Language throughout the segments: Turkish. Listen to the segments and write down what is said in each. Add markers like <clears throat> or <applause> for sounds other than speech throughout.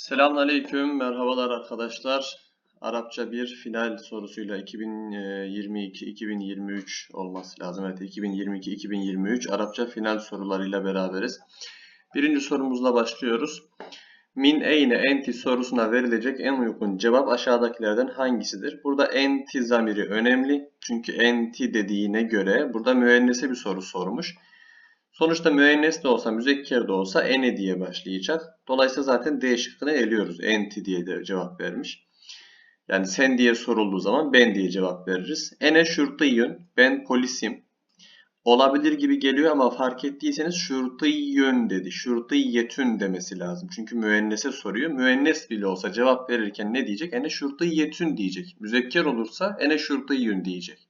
Selamünaleyküm, merhabalar arkadaşlar. Arapça bir final sorusuyla 2022-2023 olması lazım. Evet, 2022-2023 Arapça final sorularıyla beraberiz. Birinci sorumuzla başlıyoruz. Min eyne enti sorusuna verilecek en uygun cevap aşağıdakilerden hangisidir? Burada enti zamiri önemli. Çünkü enti dediğine göre burada müennese bir soru sormuş. Sonuçta müennes de olsa, müzekker de olsa ene diye başlayacak. Dolayısıyla zaten D şıkkını eliyoruz. Enti diye de cevap vermiş. Yani sen diye sorulduğu zaman ben diye cevap veririz. Ene şurtiyün, ben polisim. Olabilir gibi geliyor ama fark ettiyseniz şurtiyün dedi. Şurtiyetün demesi lazım. Çünkü müennese soruyor. Müennes bile olsa cevap verirken ne diyecek? Ene şurtiyetün diyecek. Müzekker olursa ene şurtiyün diyecek.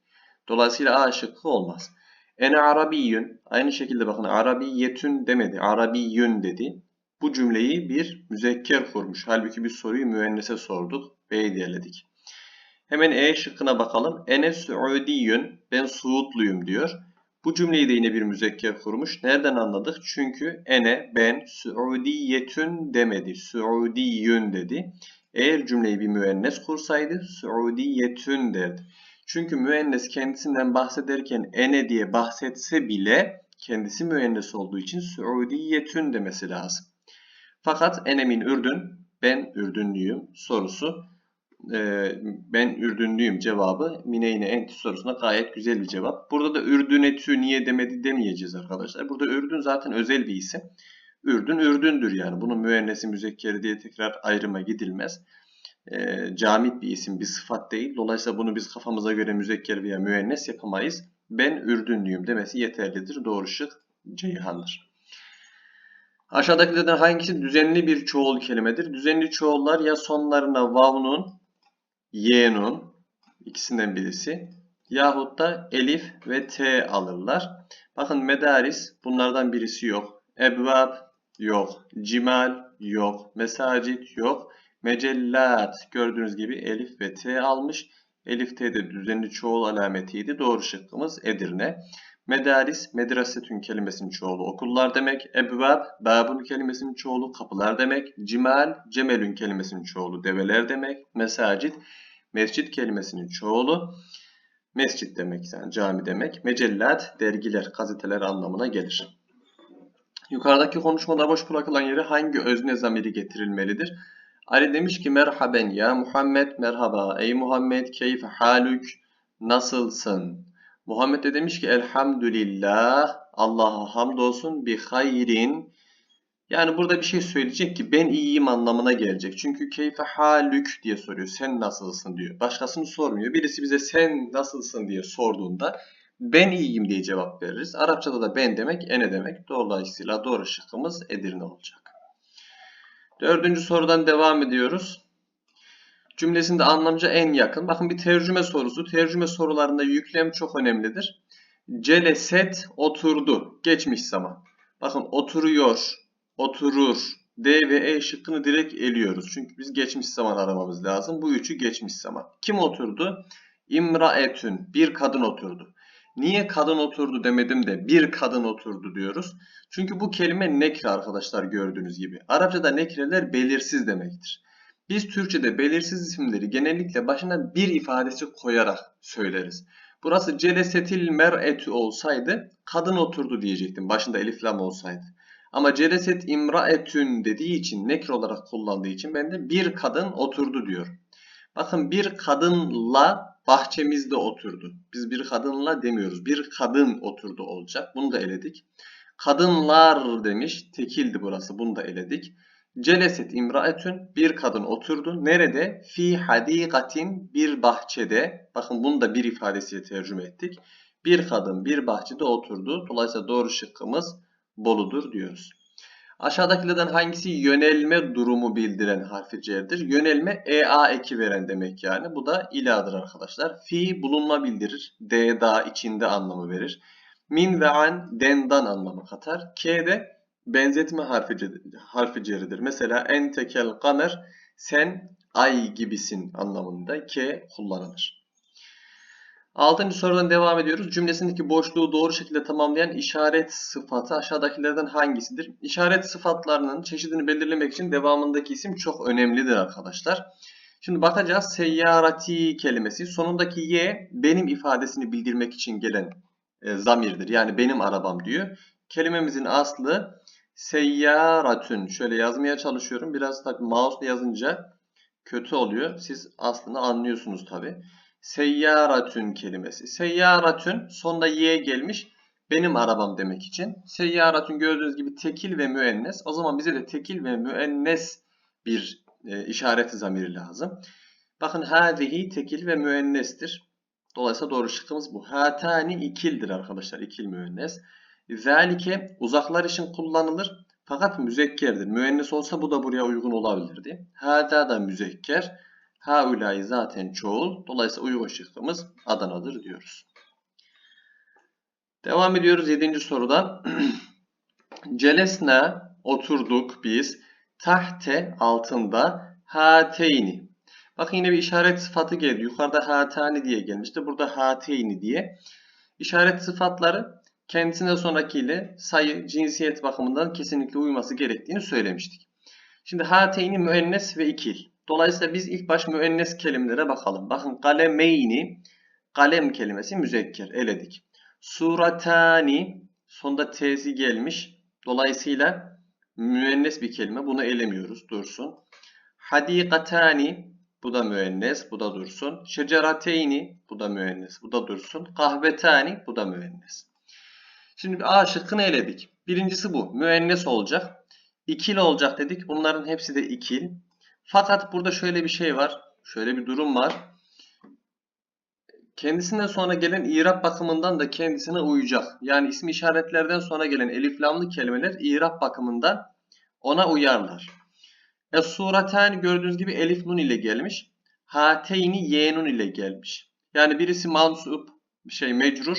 Dolayısıyla A şıkkı olmaz. Ene arabiyyün. Aynı şekilde bakın arabiyetün demedi. Arabiyyün dedi. Bu cümleyi bir müzekker kurmuş. Halbuki biz soruyu müennese sorduk. B'yi diğerledik. Hemen E şıkkına bakalım. Ene suudiyyün. Ben Suudluyum diyor. Bu cümleyi de yine bir müzekker kurmuş. Nereden anladık? Çünkü ene, ben, suudiyetün demedi. Suudiyyün dedi. Eğer cümleyi bir müennes kursaydı suudiyetün derdi. Çünkü müennes kendisinden bahsederken ene diye bahsetse bile kendisi müennes olduğu için suudiyetün demesi lazım. Fakat enemin ürdün, ben ürdünlüyüm sorusu. e, ben ürdünlüyüm cevabı Mineyne enti sorusuna gayet güzel bir cevap. Burada da ürdünetü niye demedi demeyeceğiz arkadaşlar. Burada ürdün zaten özel bir isim. Ürdün ürdündür yani. Bunun müennesi müzekkeri diye tekrar ayrıma gidilmez e, camit bir isim, bir sıfat değil. Dolayısıyla bunu biz kafamıza göre müzekker veya müennes yapamayız. Ben Ürdünlüyüm demesi yeterlidir. Doğru şık Ceyhan'dır. Aşağıdakilerden hangisi düzenli bir çoğul kelimedir? Düzenli çoğullar ya sonlarına vavnun, y'nun ikisinden birisi yahut da elif ve t alırlar. Bakın medaris bunlardan birisi yok. Ebvab yok. Cimal yok. Mesacit yok. Mecellat gördüğünüz gibi elif ve t almış. Elif t de düzenli çoğul alametiydi. Doğru şıkkımız Edirne. Medaris, medrasetün kelimesinin çoğulu okullar demek. Ebvab, babun kelimesinin çoğulu kapılar demek. Cimal, cemelün kelimesinin çoğulu develer demek. Mesacit, mescit kelimesinin çoğulu mescit demek yani cami demek. Mecellat, dergiler, gazeteler anlamına gelir. Yukarıdaki konuşmada boş bırakılan yere hangi özne zamiri getirilmelidir? Ali demiş ki merhaben ya Muhammed merhaba ey Muhammed keyfe halük nasılsın? Muhammed de demiş ki elhamdülillah Allah'a hamdolsun bi hayrin yani burada bir şey söyleyecek ki ben iyiyim anlamına gelecek. Çünkü keyfe halük diye soruyor. Sen nasılsın diyor. Başkasını sormuyor. Birisi bize sen nasılsın diye sorduğunda ben iyiyim diye cevap veririz. Arapçada da ben demek ene demek. Dolayısıyla doğru şıkkımız Edirne olacak. Dördüncü sorudan devam ediyoruz. Cümlesinde anlamca en yakın. Bakın bir tercüme sorusu. Tercüme sorularında yüklem çok önemlidir. Celeset oturdu. Geçmiş zaman. Bakın oturuyor, oturur, D ve E şıkkını direkt eliyoruz. Çünkü biz geçmiş zaman aramamız lazım. Bu üçü geçmiş zaman. Kim oturdu? İmraetün. Bir kadın oturdu. Niye kadın oturdu demedim de bir kadın oturdu diyoruz. Çünkü bu kelime nekre arkadaşlar gördüğünüz gibi. Arapçada nekreler belirsiz demektir. Biz Türkçe'de belirsiz isimleri genellikle başına bir ifadesi koyarak söyleriz. Burası celesetil mer'etü olsaydı kadın oturdu diyecektim. Başında elif lam olsaydı. Ama celeset imraetün dediği için nekre olarak kullandığı için ben de bir kadın oturdu diyorum. Bakın bir kadınla bahçemizde oturdu. Biz bir kadınla demiyoruz. Bir kadın oturdu olacak. Bunu da eledik. Kadınlar demiş. Tekildi burası. Bunu da eledik. Celeset imraetün bir kadın oturdu. Nerede? Fi hadikatin bir bahçede. Bakın bunu da bir ifadesiyle tercüme ettik. Bir kadın bir bahçede oturdu. Dolayısıyla doğru şıkkımız Bolu'dur diyoruz. Aşağıdakilerden hangisi yönelme durumu bildiren harfi cerdir? Yönelme EA eki veren demek yani. Bu da iladır arkadaşlar. Fi bulunma bildirir. D da içinde anlamı verir. Min ve an dendan anlamı katar. K de benzetme harfi, harfi ceridir. Mesela en tekel kamer sen ay gibisin anlamında K kullanılır. Altıncı sorudan devam ediyoruz. Cümlesindeki boşluğu doğru şekilde tamamlayan işaret sıfatı aşağıdakilerden hangisidir? İşaret sıfatlarının çeşidini belirlemek için devamındaki isim çok önemlidir arkadaşlar. Şimdi bakacağız seyyarati kelimesi sonundaki y benim ifadesini bildirmek için gelen e, zamirdir. Yani benim arabam diyor. Kelimemizin aslı seyyaratün. Şöyle yazmaya çalışıyorum. Biraz tabii mouse yazınca kötü oluyor. Siz aslında anlıyorsunuz tabii. Seyyaratün kelimesi. Seyyaratün sonunda y gelmiş. Benim arabam demek için. Seyyaratün gördüğünüz gibi tekil ve müennes. O zaman bize de tekil ve müennes bir e, işaret zamiri lazım. Bakın hâzihi tekil ve müennestir. Dolayısıyla doğru şıkkımız bu. Hatani ikildir arkadaşlar. İkil müennes. Zalike uzaklar için kullanılır. Fakat müzekkerdir. Müennes olsa bu da buraya uygun olabilirdi. Hâdâ da müzekker. Haulâi zaten çoğul. Dolayısıyla uygun şıkkımız Adana'dır diyoruz. Devam ediyoruz 7. sorudan. <clears throat> Celesna oturduk biz. Tahte altında hateyni. Bakın yine bir işaret sıfatı geldi. Yukarıda hatani diye gelmişti. Burada hateyni diye. İşaret sıfatları kendisine sonrakiyle sayı, cinsiyet bakımından kesinlikle uyması gerektiğini söylemiştik. Şimdi hateyni müennes ve ikil. Dolayısıyla biz ilk baş müennes kelimelere bakalım. Bakın kalemeyni, kalem kelimesi müzekker, eledik. Suratani, sonda tezi gelmiş. Dolayısıyla müennes bir kelime. Bunu elemiyoruz, dursun. Hadikatani, bu da müennes, bu da dursun. Şecerateyni, bu da müennes, bu da dursun. Kahvetani, bu da müennes. Şimdi A şıkkını eledik. Birincisi bu. Müennes olacak. İkil olacak dedik. Bunların hepsi de ikil. Fakat burada şöyle bir şey var. Şöyle bir durum var. Kendisinden sonra gelen irap bakımından da kendisine uyacak. Yani ismi işaretlerden sonra gelen eliflamlı kelimeler irap bakımından ona uyarlar. E suratan gördüğünüz gibi elif nun ile gelmiş. Hateyni ye nun ile gelmiş. Yani birisi mansup, şey mecrur,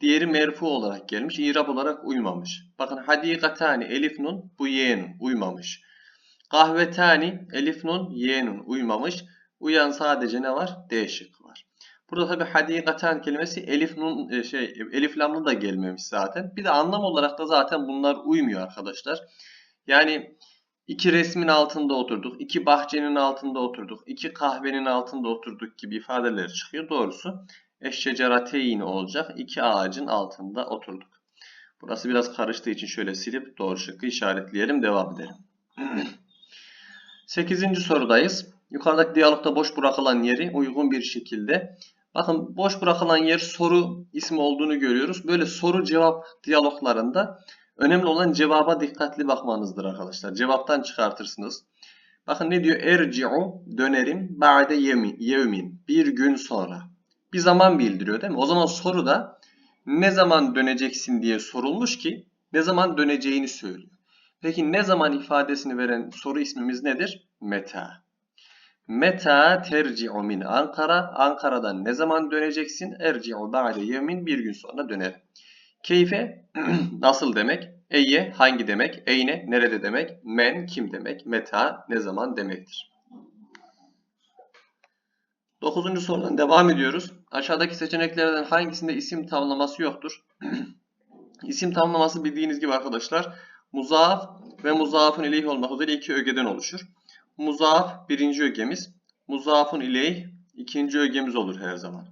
diğeri merfu olarak gelmiş. İrab olarak uymamış. Bakın hadikatani elif nun bu ye nun uymamış. Kahvetani elif nun ye nun. Uyan sadece ne var? D şıkkı var. Burada tabi hadikatan kelimesi elif nun e, şey elif lamlı da gelmemiş zaten. Bir de anlam olarak da zaten bunlar uymuyor arkadaşlar. Yani iki resmin altında oturduk, iki bahçenin altında oturduk, iki kahvenin altında oturduk gibi ifadeler çıkıyor. Doğrusu eşşecerateyn olacak. iki ağacın altında oturduk. Burası biraz karıştığı için şöyle silip doğru şıkkı işaretleyelim. Devam edelim. <clears throat> 8. sorudayız. Yukarıdaki diyalogda boş bırakılan yeri uygun bir şekilde Bakın boş bırakılan yer soru ismi olduğunu görüyoruz. Böyle soru cevap diyaloglarında önemli olan cevaba dikkatli bakmanızdır arkadaşlar. Cevaptan çıkartırsınız. Bakın ne diyor? Erci'u dönerim ba'de yevmin. Bir gün sonra. Bir zaman bildiriyor değil mi? O zaman soruda ne zaman döneceksin diye sorulmuş ki ne zaman döneceğini söylüyor. Peki ne zaman ifadesini veren soru ismimiz nedir? Meta. Meta terci'u min Ankara. Ankara'dan ne zaman döneceksin? Erci'u ba'de yevmin. Bir gün sonra dönerim. Keyfe <clears throat> nasıl demek? Eyye hangi demek? Eyne nerede demek? Men kim demek? Meta ne zaman demektir. Dokuzuncu sorudan devam ediyoruz. Aşağıdaki seçeneklerden hangisinde isim tamlaması yoktur? <clears throat> İsim tamlaması bildiğiniz gibi arkadaşlar muzaaf ve muzaafın ileyh olmak üzere iki ögeden oluşur. Muzaaf birinci ögemiz. Muzaafun ileyh ikinci ögemiz olur her zaman.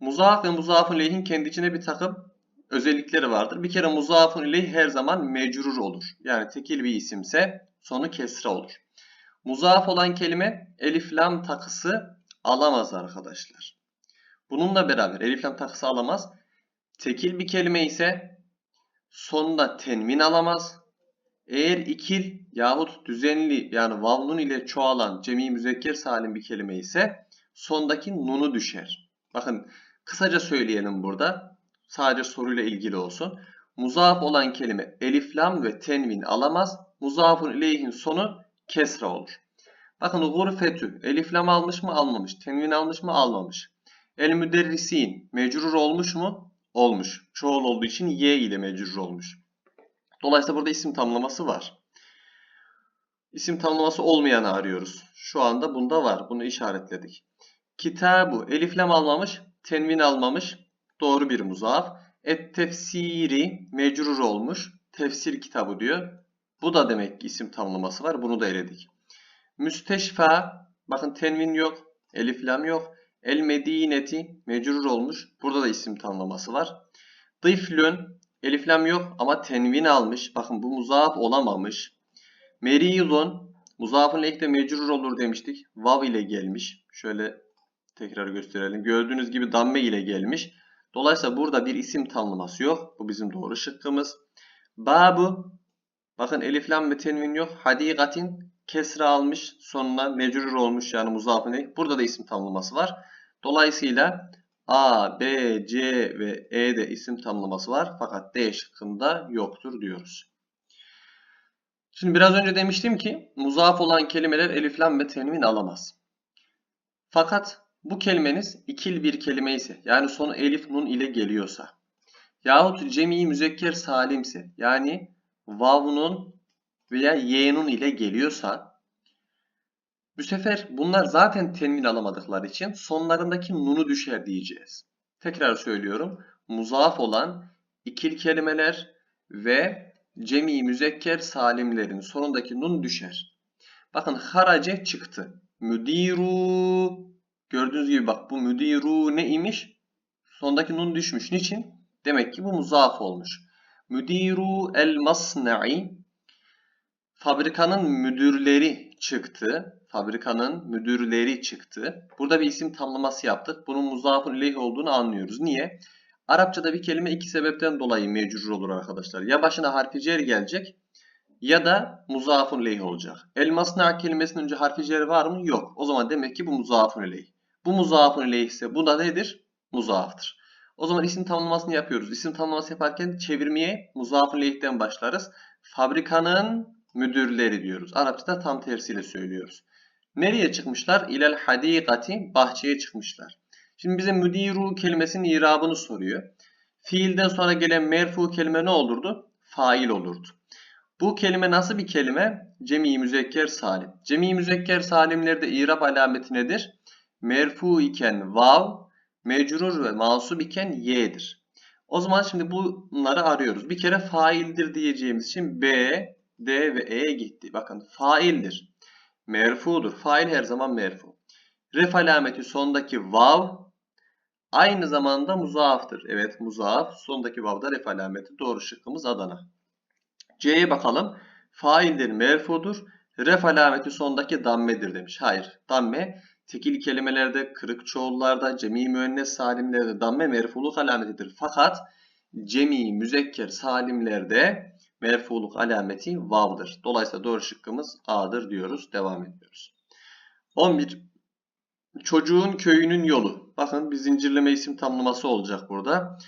Muzaaf ve muzaafun ileyhin kendi içinde bir takım özellikleri vardır. Bir kere muzaafun ileyh her zaman mecrur olur. Yani tekil bir isimse sonu kesre olur. Muzaaf olan kelime elif lam takısı alamaz arkadaşlar. Bununla beraber elif lam takısı alamaz. Tekil bir kelime ise sonunda tenvin alamaz. Eğer ikil yahut düzenli yani vavnun ile çoğalan cemi müzekker salim bir kelime ise sondaki nunu düşer. Bakın kısaca söyleyelim burada. Sadece soruyla ilgili olsun. Muzaf olan kelime elif lam ve tenvin alamaz. Muzafun ileyhin sonu kesra olur. Bakın gurfetü elif lam almış mı almamış. Tenvin almış mı almamış. El müderrisin mecrur olmuş mu? Olmuş. Çoğul olduğu için y ile mecrur olmuş. Dolayısıyla burada isim tamlaması var. İsim tamlaması olmayanı arıyoruz. Şu anda bunda var. Bunu işaretledik. Kitabu. Eliflem almamış. tenvin almamış. Doğru bir muzaf. Et tefsiri mecrur olmuş. Tefsir kitabı diyor. Bu da demek ki isim tamlaması var. Bunu da eledik. Müsteşfa bakın tenvin yok. Elif lam yok. El medineti mecrur olmuş. Burada da isim tamlaması var. Dıflün elif lam yok ama tenvin almış. Bakın bu muzaf olamamış. Merizun muzafın ekle mecrur olur demiştik. Vav ile gelmiş. Şöyle tekrar gösterelim. Gördüğünüz gibi damme ile gelmiş. Dolayısıyla burada bir isim tanımlaması yok. Bu bizim doğru şıkkımız. Babu bakın elif lam ve tenvin yok. Hadikatin kesra almış. Sonuna mecrur olmuş yani muzafın ek. Burada da isim tanımlaması var. Dolayısıyla A, B, C ve E'de isim tanımlaması var. Fakat D şıkkında yoktur diyoruz. Şimdi biraz önce demiştim ki muzaf olan kelimeler elif lam ve tenvin alamaz. Fakat bu kelimeniz ikil bir kelime ise yani sonu elif nun ile geliyorsa yahut cemi müzekker salimse yani vavunun veya y'nun ile geliyorsa bu sefer bunlar zaten tenvin alamadıkları için sonlarındaki nunu düşer diyeceğiz. Tekrar söylüyorum. Muzaf olan ikil kelimeler ve cemi müzekker salimlerin sonundaki nun düşer. Bakın harace çıktı. Müdiru gördüğünüz gibi bak bu müdiru ne imiş? Sondaki nun düşmüş. Niçin? Demek ki bu muzaf olmuş. Müdiru el masna'i fabrikanın müdürleri çıktı. Fabrikanın müdürleri çıktı. Burada bir isim tanımlaması yaptık. Bunun muzafın ileyh olduğunu anlıyoruz. Niye? Arapçada bir kelime iki sebepten dolayı mecrur olur arkadaşlar. Ya başına harfi cer gelecek ya da muzafun ileyh olacak. El masna kelimesinin önce harfi cer var mı? Yok. O zaman demek ki bu muzafun ileyh. Bu muzafun ileyh ise bu da nedir? Muzaftır. O zaman isim tanımlamasını yapıyoruz. İsim tanımlaması yaparken çevirmeye muzafun ileyh'ten başlarız. Fabrikanın müdürleri diyoruz. Arapçada tam tersiyle söylüyoruz. Nereye çıkmışlar? İlel hadikati bahçeye çıkmışlar. Şimdi bize müdiru kelimesinin irabını soruyor. Fiilden sonra gelen merfu kelime ne olurdu? Fail olurdu. Bu kelime nasıl bir kelime? Cemi müzekker salim. Cemi müzekker salimlerde irab alameti nedir? Merfu iken vav, mecrur ve mansub iken y'dir. O zaman şimdi bunları arıyoruz. Bir kere faildir diyeceğimiz için B, D ve E'ye gitti. Bakın faildir. Merfudur. Fail her zaman merfu. Ref alameti sondaki vav aynı zamanda muzaaftır. Evet muzaaf. Sondaki vavda ref alameti. Doğru şıkkımız Adana. C'ye bakalım. Faildir, merfudur. Ref alameti sondaki dammedir demiş. Hayır. Damme tekil kelimelerde, kırık çoğullarda, cemi müennes salimlerde damme merfuluk alametidir. Fakat cemi müzekker salimlerde merfuluk alameti vav'dır. Dolayısıyla doğru şıkkımız A'dır diyoruz. Devam ediyoruz. 11. Çocuğun köyünün yolu. Bakın bir zincirleme isim tamlaması olacak burada.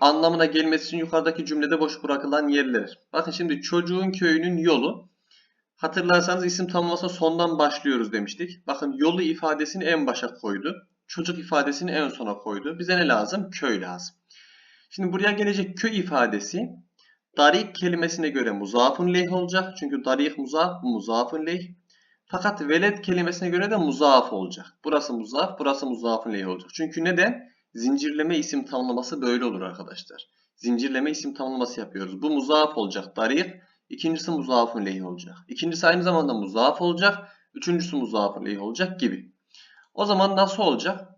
Anlamına gelmesi yukarıdaki cümlede boş bırakılan yerler. Bakın şimdi çocuğun köyünün yolu. Hatırlarsanız isim tanımlamasına sondan başlıyoruz demiştik. Bakın yolu ifadesini en başa koydu. Çocuk ifadesini en sona koydu. Bize ne lazım? Köy lazım. Şimdi buraya gelecek köy ifadesi darik kelimesine göre muzafun leyh olacak. Çünkü darik muzaf, muzafun leyh. Fakat veled kelimesine göre de muzaf olacak. Burası muzaf, burası muzafun leyh olacak. Çünkü neden? Zincirleme isim tanımlaması böyle olur arkadaşlar. Zincirleme isim tanımlaması yapıyoruz. Bu muzaf olacak darik. İkincisi muzafun leyh olacak. İkincisi aynı zamanda muzaf olacak. Üçüncüsü muzafun leyh olacak gibi. O zaman nasıl olacak?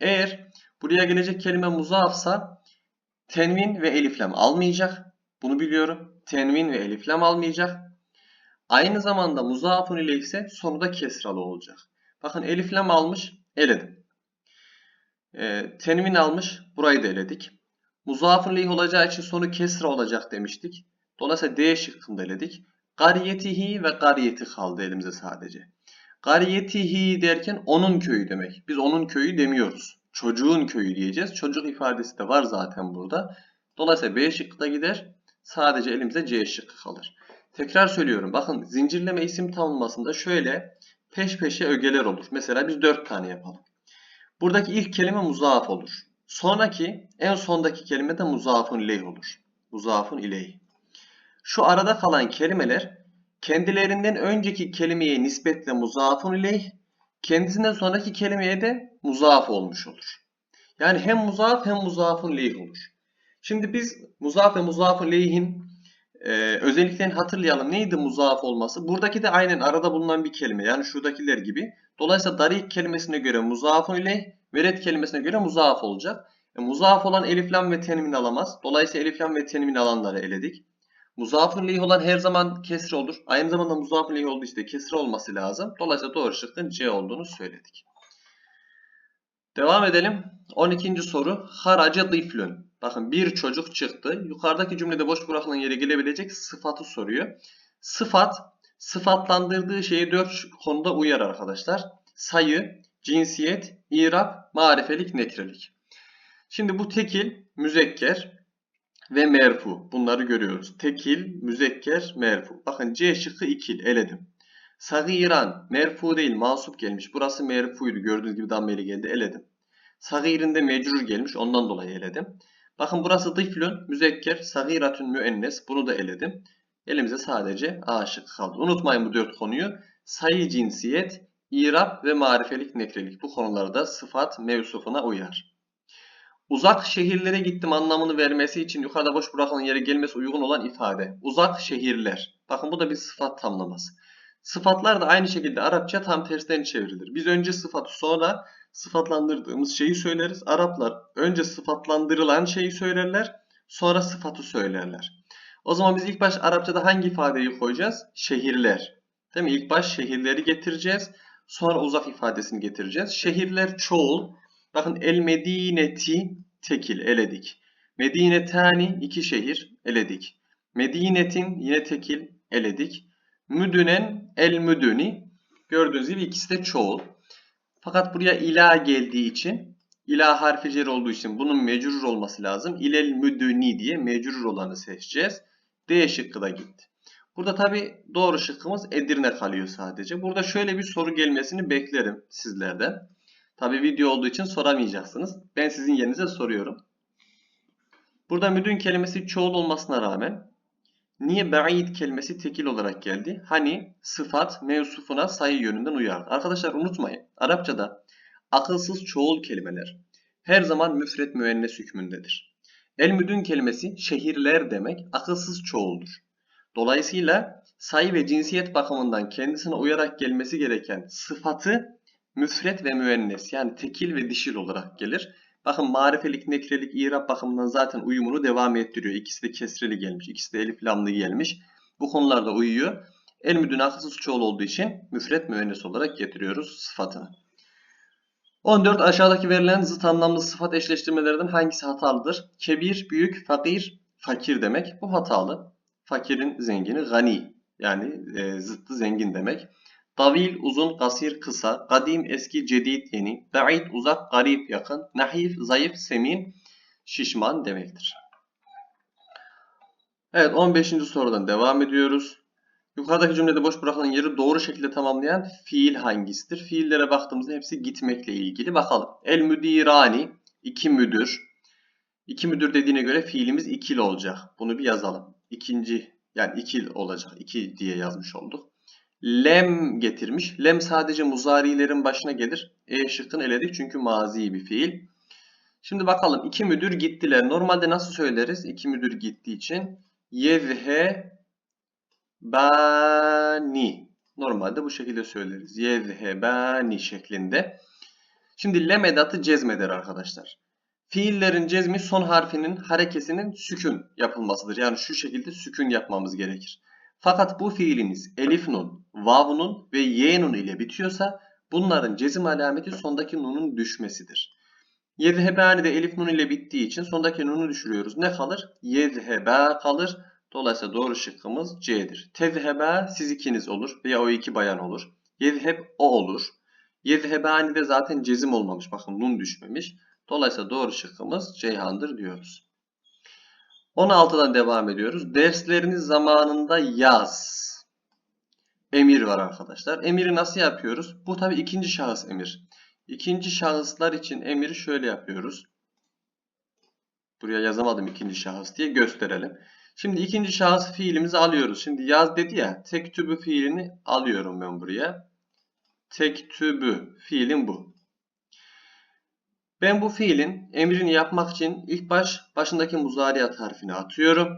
Eğer buraya gelecek kelime muzafsa tenvin ve eliflem almayacak. Bunu biliyorum. Tenvin ve eliflem almayacak. Aynı zamanda muzafun ile ise sonu da kesralı olacak. Bakın eliflem almış, eledim. E, tenvin almış, burayı da eledik. Muzafun leyh olacağı için sonu kesra olacak demiştik. Dolayısıyla D şıkkında eledik. Gariyetihi ve gariyeti kaldı elimize sadece. Gariyetihi derken onun köyü demek. Biz onun köyü demiyoruz. Çocuğun köyü diyeceğiz. Çocuk ifadesi de var zaten burada. Dolayısıyla B şıkkı da gider. Sadece elimizde C şıkkı kalır. Tekrar söylüyorum. Bakın zincirleme isim tanımlamasında şöyle peş peşe ögeler olur. Mesela biz 4 tane yapalım. Buradaki ilk kelime muzaaf olur. Sonraki en sondaki kelime de muzafun ileyh olur. Muzafun ileyh. Şu arada kalan kelimeler kendilerinden önceki kelimeye nispetle muzafun ileyh, kendisinden sonraki kelimeye de muzaf olmuş olur. Yani hem muzaf hem muzafın leyh olur. Şimdi biz muzaf ve muzafın leyhin e, özelliklerini hatırlayalım. Neydi muzaf olması? Buradaki de aynen arada bulunan bir kelime. Yani şuradakiler gibi. Dolayısıyla darik kelimesine göre muzafun leyh, veret kelimesine göre muzaf olacak. E, muzaf olan elif lam ve tenmin alamaz. Dolayısıyla elif lam ve tenmin alanları eledik. Muzafun leyh olan her zaman kesre olur. Aynı zamanda muzafun leyh olduğu işte kesre olması lazım. Dolayısıyla doğru şıkkın C olduğunu söyledik. Devam edelim. 12. soru. Haraca diflün. Bakın bir çocuk çıktı. Yukarıdaki cümlede boş bırakılan yere gelebilecek sıfatı soruyor. Sıfat, sıfatlandırdığı şeye 4 konuda uyar arkadaşlar. Sayı, cinsiyet, irab, marifelik, nekrelik. Şimdi bu tekil, müzekker ve merfu. Bunları görüyoruz. Tekil, müzekker, merfu. Bakın C şıkkı ikil, eledim. Sagiran, merfu değil, mansup gelmiş. Burası merfuydu. Gördüğünüz gibi dammeli geldi, eledim. Sagirinde mecrur gelmiş, ondan dolayı eledim. Bakın burası dıflün, müzekker, sagiratün müennes. Bunu da eledim. Elimize sadece A şıkkı kaldı. Unutmayın bu dört konuyu. Sayı cinsiyet, irab ve marifelik nekrelik. Bu konularda sıfat mevsufuna uyar. Uzak şehirlere gittim anlamını vermesi için yukarıda boş bırakılan yere gelmesi uygun olan ifade. Uzak şehirler. Bakın bu da bir sıfat tamlaması. Sıfatlar da aynı şekilde Arapça tam tersten çevrilir. Biz önce sıfatı sonra sıfatlandırdığımız şeyi söyleriz. Araplar önce sıfatlandırılan şeyi söylerler, sonra sıfatı söylerler. O zaman biz ilk baş Arapçada hangi ifadeyi koyacağız? Şehirler. Değil mi? İlk baş şehirleri getireceğiz. Sonra uzak ifadesini getireceğiz. Şehirler çoğul. Bakın el medineti tekil eledik. Medinetani iki şehir eledik. Medinetin yine tekil eledik. Müdünen el müdüni. Gördüğünüz gibi ikisi de çoğul. Fakat buraya ila geldiği için ila harfi cer olduğu için bunun mecrur olması lazım. İlel müdüni diye mecrur olanı seçeceğiz. D şıkkı da gitti. Burada tabi doğru şıkkımız Edirne kalıyor sadece. Burada şöyle bir soru gelmesini beklerim sizlerden. Tabi video olduğu için soramayacaksınız. Ben sizin yerinize soruyorum. Burada müdün kelimesi çoğul olmasına rağmen niye ba'id kelimesi tekil olarak geldi? Hani sıfat mevsufuna sayı yönünden uyar. Arkadaşlar unutmayın. Arapçada akılsız çoğul kelimeler her zaman müfret müennes hükmündedir. El müdün kelimesi şehirler demek akılsız çoğuldur. Dolayısıyla sayı ve cinsiyet bakımından kendisine uyarak gelmesi gereken sıfatı müfret ve müennes yani tekil ve dişil olarak gelir. Bakın marifelik, nekrelik, irab bakımından zaten uyumunu devam ettiriyor. İkisi de kesreli gelmiş, ikisi de elif lamlı gelmiş. Bu konularda uyuyor. El müdün akılsız çoğul olduğu için müfret müennes olarak getiriyoruz sıfatını. 14 aşağıdaki verilen zıt anlamlı sıfat eşleştirmelerden hangisi hatalıdır? Kebir, büyük, fakir, fakir demek. Bu hatalı. Fakirin zengini gani yani e, zıttı zengin demek. Tavil uzun, kasir kısa, kadim eski, cedid yeni, ba'id uzak, garip yakın, nahif zayıf, semin şişman demektir. Evet 15. sorudan devam ediyoruz. Yukarıdaki cümlede boş bırakılan yeri doğru şekilde tamamlayan fiil hangisidir? Fiillere baktığımızda hepsi gitmekle ilgili. Bakalım. El müdirani iki müdür. İki müdür dediğine göre fiilimiz ikil olacak. Bunu bir yazalım. İkinci yani ikil olacak. İki diye yazmış olduk. Lem getirmiş. Lem sadece muzarilerin başına gelir. E şıkkını eledik çünkü mazi bir fiil. Şimdi bakalım iki müdür gittiler. Normalde nasıl söyleriz? İki müdür gittiği için yevhe bani. Normalde bu şekilde söyleriz. Yevhebani şeklinde. Şimdi lem edatı cezmeder arkadaşlar. Fiillerin cezmi son harfinin harekesinin sükün yapılmasıdır. Yani şu şekilde sükün yapmamız gerekir. Fakat bu fiilimiz elif nun, vav nun ve ye nun ile bitiyorsa bunların cezim alameti sondaki nunun düşmesidir. Yezhebani de elif nun ile bittiği için sondaki nunu düşürüyoruz. Ne kalır? Yezheba kalır. Dolayısıyla doğru şıkkımız C'dir. Tezheba siz ikiniz olur veya o iki bayan olur. Yezheb o olur. Yezhebani de zaten cezim olmamış. Bakın nun düşmemiş. Dolayısıyla doğru şıkkımız Ceyhan'dır diyoruz. 16'dan devam ediyoruz. Dersleriniz zamanında yaz. Emir var arkadaşlar. Emiri nasıl yapıyoruz? Bu tabi ikinci şahıs emir. İkinci şahıslar için emiri şöyle yapıyoruz. Buraya yazamadım ikinci şahıs diye gösterelim. Şimdi ikinci şahıs fiilimizi alıyoruz. Şimdi yaz dedi ya. Tek tübü fiilini alıyorum ben buraya. Tek tübü fiilim bu. Ben bu fiilin emrini yapmak için ilk baş başındaki muzariyat harfini atıyorum.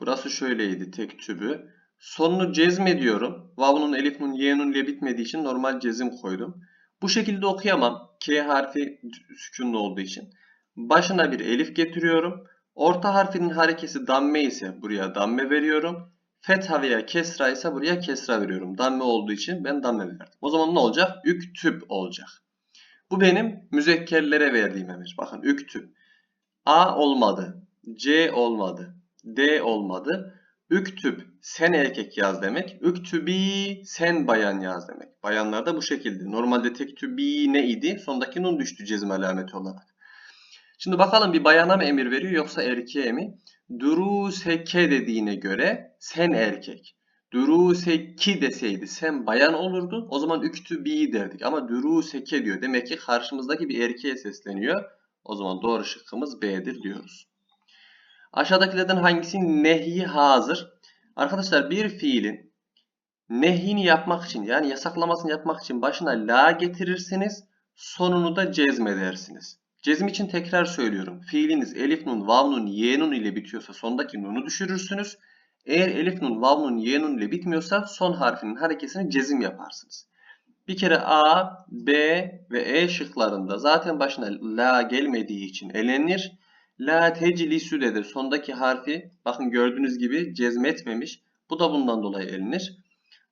Burası şöyleydi tek tübü. Sonunu cezmediyorum. Vav'un, elif'in, y'nin ile bitmediği için normal cezim koydum. Bu şekilde okuyamam. K harfi sükunlu olduğu için. Başına bir elif getiriyorum. Orta harfinin harekesi damme ise buraya damme veriyorum. Fetha veya kesra ise buraya kesra veriyorum. Damme olduğu için ben damme verdim. O zaman ne olacak? Üktüp olacak. Bu benim müzekkerlere verdiğim emir. Bakın üktüp. A olmadı. C olmadı. D olmadı. Üktüp sen erkek yaz demek. Üktübi sen bayan yaz demek. Bayanlarda bu şekilde. Normalde tek tübi ne idi? Sondaki nun düştü cezim alameti olarak. Şimdi bakalım bir bayana mı emir veriyor yoksa erkeğe mi? Duruseke dediğine göre sen erkek. Duruseki deseydi sen bayan olurdu. O zaman üktübi derdik. Ama duruseke diyor. Demek ki karşımızdaki bir erkeğe sesleniyor. O zaman doğru şıkkımız B'dir diyoruz. Aşağıdakilerden hangisi nehi hazır? Arkadaşlar bir fiilin nehyini yapmak için yani yasaklamasını yapmak için başına la getirirsiniz. Sonunu da cezmedersiniz. Cezm için tekrar söylüyorum. Fiiliniz elif nun, vav nun, ye nun ile bitiyorsa sondaki nunu düşürürsünüz. Eğer elif nun, vav nun, ye nun ile bitmiyorsa son harfinin harekesini cezim yaparsınız. Bir kere A, B ve E şıklarında zaten başına la gelmediği için elenir. La teclisü de sondaki harfi bakın gördüğünüz gibi cezmetmemiş. Bu da bundan dolayı elinir.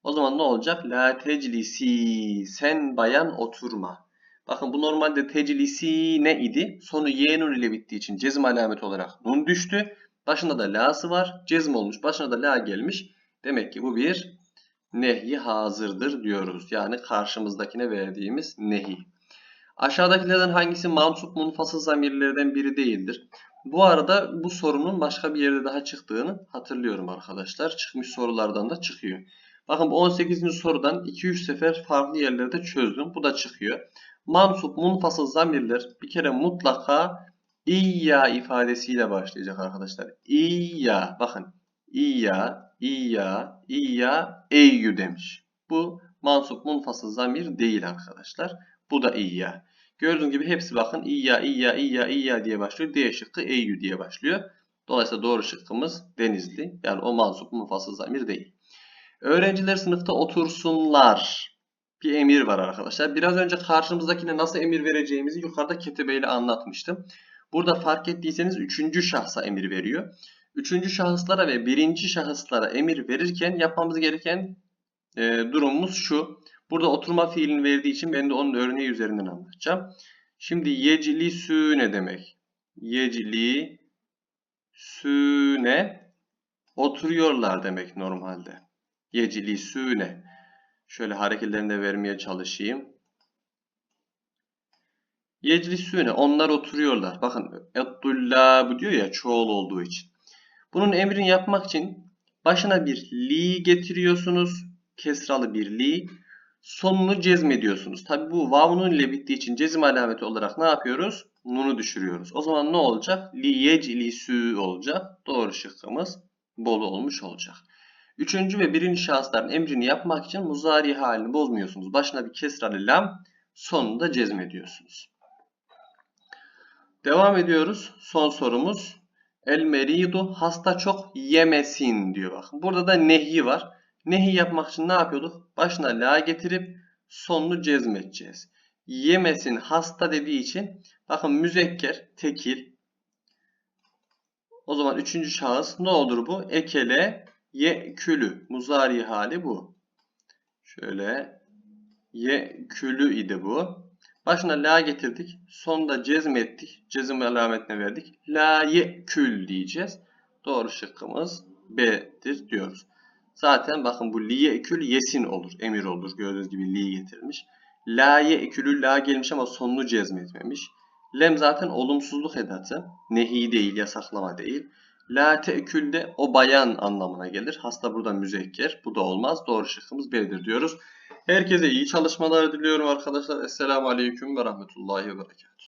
O zaman ne olacak? La teclisi sen bayan oturma. Bakın bu normalde teclisi ne idi? Sonu y nun ile bittiği için cezm alameti olarak nun düştü. Başında da la'sı var. Cezm olmuş. Başına da la gelmiş. Demek ki bu bir nehi hazırdır diyoruz. Yani karşımızdakine verdiğimiz nehi. Aşağıdakilerden hangisi mansup munfasıl zamirlerden biri değildir? Bu arada bu sorunun başka bir yerde daha çıktığını hatırlıyorum arkadaşlar. Çıkmış sorulardan da çıkıyor. Bakın bu 18. sorudan 2-3 sefer farklı yerlerde çözdüm. Bu da çıkıyor. Mansup munfasıl zamirler bir kere mutlaka İyya ifadesiyle başlayacak arkadaşlar. İyya bakın İyya, İyya, İyya, Eyyü demiş. Bu mansup munfasıl zamir değil arkadaşlar. Bu da İyya. Gördüğünüz gibi hepsi bakın İyya, İyya, İyya, İyya diye başlıyor. D şıkkı Eyyü diye başlıyor. Dolayısıyla doğru şıkkımız Denizli. Yani o mansup munfasıl zamir değil. Öğrenciler sınıfta otursunlar. Bir emir var arkadaşlar. Biraz önce karşımızdakine nasıl emir vereceğimizi yukarıda ketebeyle anlatmıştım. Burada fark ettiyseniz üçüncü şahsa emir veriyor. Üçüncü şahıslara ve birinci şahıslara emir verirken yapmamız gereken e, durumumuz şu. Burada oturma fiilini verdiği için ben de onun örneği üzerinden anlatacağım. Şimdi yecili sü ne demek? Yecili süne oturuyorlar demek normalde. Yecili süne. Şöyle hareketlerini de vermeye çalışayım. Yeclisüne onlar oturuyorlar. Bakın bu diyor ya çoğul olduğu için. Bunun emrini yapmak için başına bir li getiriyorsunuz. Kesralı bir li. Sonunu cezmediyorsunuz. Tabi bu vavnun ile bittiği için cezim alameti olarak ne yapıyoruz? Nunu düşürüyoruz. O zaman ne olacak? Li yeclisü olacak. Doğru şıkkımız bolu olmuş olacak. Üçüncü ve birinci şahısların emrini yapmak için muzari halini bozmuyorsunuz. Başına bir kesralı lam sonunda cezmediyorsunuz. Devam ediyoruz. Son sorumuz. El meridu hasta çok yemesin diyor bak. Burada da nehi var. Nehi yapmak için ne yapıyorduk? Başına la getirip sonunu cezmedeceğiz. Yemesin hasta dediği için bakın müzekker, tekil. O zaman üçüncü şahıs ne olur bu? Ekele, ye külü. Muzari hali bu. Şöyle ye külü idi bu. Başına la getirdik. Sonunda cezm ettik. Cezim alametine verdik. La ye kül diyeceğiz. Doğru şıkkımız B'dir diyoruz. Zaten bakın bu liye kül yesin olur. Emir olur. Gördüğünüz gibi li getirilmiş. La ye la gelmiş ama sonunu cezmetmemiş. Lem zaten olumsuzluk edatı. Nehi değil, yasaklama değil. La te'kül de o bayan anlamına gelir. Hasta burada müzekker. Bu da olmaz. Doğru şıkkımız B'dir diyoruz. Herkese iyi çalışmalar diliyorum arkadaşlar. Esselamu Aleyküm ve Rahmetullahi ve Berekatuhu.